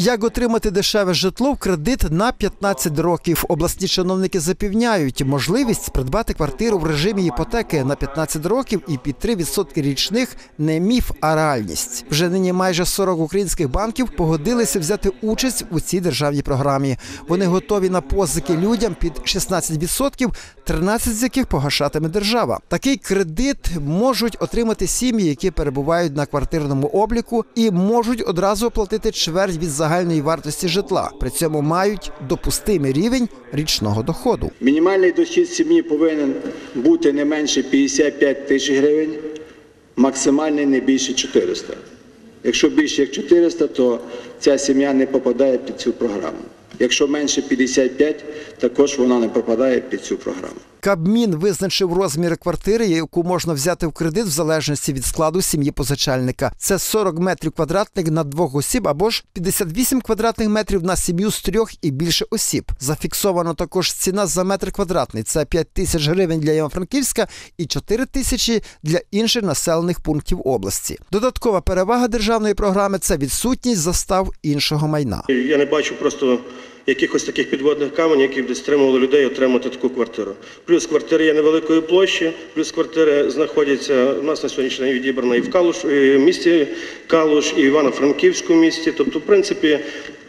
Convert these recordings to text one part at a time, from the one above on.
Як отримати дешеве житло в кредит на 15 років? Обласні чиновники запевняють, можливість придбати квартиру в режимі іпотеки на 15 років і під 3% річних не міф, а реальність. Вже нині майже 40 українських банків погодилися взяти участь у цій державній програмі. Вони готові на позики людям під 16%, 13 з яких погашатиме держава. Такий кредит можуть отримати сім'ї, які перебувають на квартирному обліку, і можуть одразу оплатити чверть від загальної вартості житла. При цьому мають допустимий рівень річного доходу. Мінімальний дохід сім'ї повинен бути не менше 55 тисяч гривень, максимальний не більше 400. Якщо більше як 400, то ця сім'я не попадає під цю програму. Якщо менше 55, також вона не попадає під цю програму. Кабмін визначив розміри квартири, яку можна взяти в кредит в залежності від складу сім'ї позичальника. Це 40 метрів квадратних на двох осіб або ж 58 квадратних метрів на сім'ю з трьох і більше осіб. Зафіксовано також ціна за метр квадратний. Це 5 тисяч гривень для Івано-Франківська і 4 тисячі для інших населених пунктів області. Додаткова перевага державної програми це відсутність застав іншого майна. Я не бачу просто якихось таких підводних камень, які б стримували людей отримати таку квартиру. Плюс квартири є невеликої площі, плюс квартири знаходяться у нас на сьогоднішній день відібрана і в Калуш, і в місті Калуш, і в Івано-Франківському місті. Тобто, в принципі,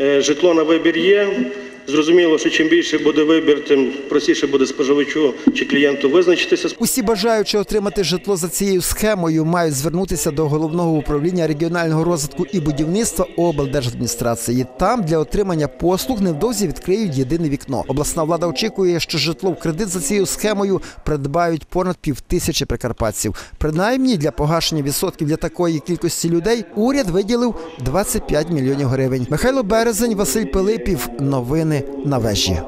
е, житло на вибір є. Зрозуміло, що чим більше буде вибір, тим простіше буде споживачу чи клієнту визначитися. Усі бажаючи отримати житло за цією схемою, мають звернутися до головного управління регіонального розвитку і будівництва облдержадміністрації. Там для отримання послуг невдовзі відкриють єдине вікно. Обласна влада очікує, що житло в кредит за цією схемою придбають понад півтисячі прикарпатців. Принаймні для погашення відсотків для такої кількості людей уряд виділив 25 мільйонів гривень. Михайло Березень, Василь Пилипів. Новини на вежі.